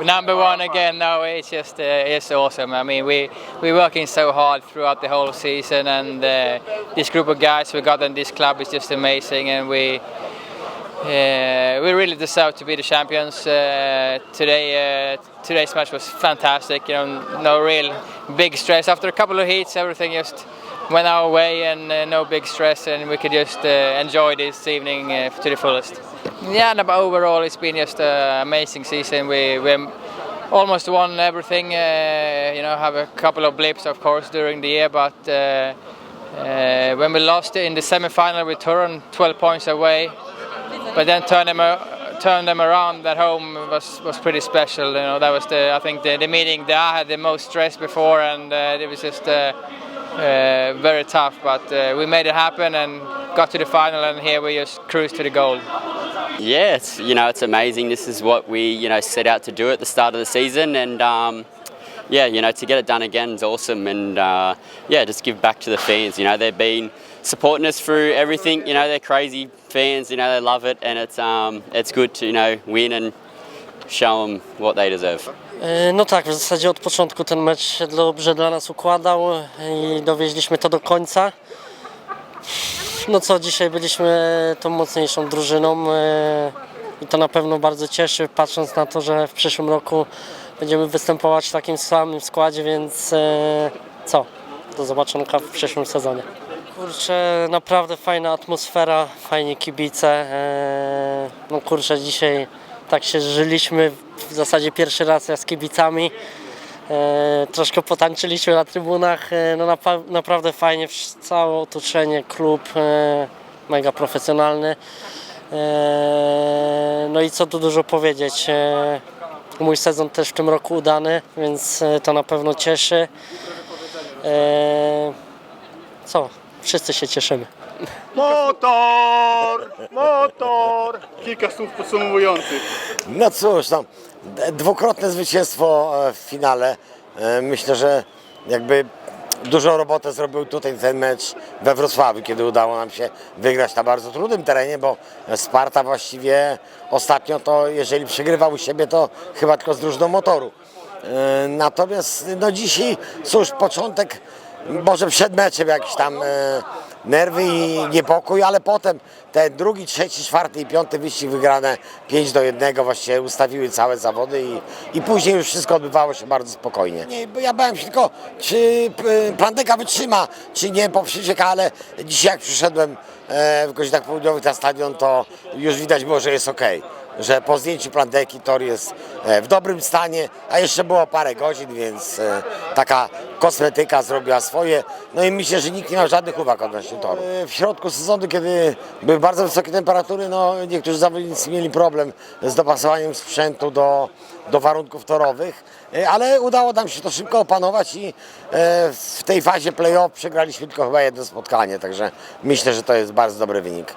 number one again. No, it's just uh, it's awesome. I mean, we we're working so hard throughout the whole season, and uh, this group of guys we got in this club is just amazing, and we. Uh, we really deserve to be the champions. Uh, today, uh, today's match was fantastic. You know, no real big stress. After a couple of heats, everything just went our way, and uh, no big stress, and we could just uh, enjoy this evening uh, to the fullest. Yeah, but overall, it's been just an amazing season. We we almost won everything. Uh, you know, have a couple of blips, of course, during the year, but. Uh, uh, when we lost in the semi-final with Turin, 12 points away, but then turn them ar- turn them around at home was was pretty special. You know, that was the I think the, the meeting that I had the most stress before, and uh, it was just uh, very tough. But uh, we made it happen and got to the final, and here we just cruised to the goal. It's you know it's amazing. This is what we you know set out to do at the start of the season, and um, yeah, you know to get it done again is awesome. And uh, yeah, just give back to the fans. You know they've been supporting us through everything. You know they're crazy fans. You know they love it, and it's um, it's good to you know win and show them what they deserve. E, No tak, w zasadzie od początku ten mecz się dobrze dla nas układał i dowieźliśmy to do końca. No co, dzisiaj byliśmy tą mocniejszą drużyną e, i to na pewno bardzo cieszy, patrząc na to, że w przyszłym roku będziemy występować w takim samym składzie, więc e, co, do zobaczonka w przyszłym sezonie. Kurczę, naprawdę fajna atmosfera, fajni kibice. e, No kurczę, dzisiaj tak się żyliśmy w zasadzie pierwszy raz z kibicami. E, troszkę potańczyliśmy na trybunach. E, no napa- naprawdę fajnie, całe otoczenie, klub e, mega profesjonalny. E, no i co tu dużo powiedzieć. E, mój sezon też w tym roku udany, więc e, to na pewno cieszy. E, co? Wszyscy się cieszymy. Motor! Motor! Kilka słów podsumowujących. No cóż, no, d- dwukrotne zwycięstwo e, w finale. E, Myślę, że jakby dużą robotę zrobił tutaj ten mecz we Wrocławiu, kiedy udało nam się wygrać na bardzo trudnym terenie, bo Sparta właściwie ostatnio to, jeżeli przegrywał u siebie, to chyba tylko z drużyną motoru. E, Natomiast no dzisiaj, cóż, początek, może przed meczem jakiś tam nerwy i niepokój, ale potem ten drugi, trzeci, czwarty i piąty wyścig wygrane 5 do 1 właściwie ustawiły całe zawody i, i później już wszystko odbywało się bardzo spokojnie. Nie, bo ja bałem się tylko, czy p- Plandeka wytrzyma, czy nie poprzeczek, ale dzisiaj jak przyszedłem e, w godzinach południowych na stadion, to już widać było, że jest ok że po zdjęciu Plandeki tor jest e, w dobrym stanie, a jeszcze było parę godzin, więc e, taka kosmetyka zrobiła swoje. No i myślę, że nikt nie miał żadnych uwag odnośnie toru. E, W środku sezonu, kiedy były bardzo wysokie temperatury, no niektórzy zawodnicy mieli problem z dopasowaniem sprzętu do, do warunków torowych, e, ale udało nam się to szybko opanować i e, w tej fazie play-off przegraliśmy tylko chyba jedno spotkanie, także myślę, że to jest bardzo dobry wynik.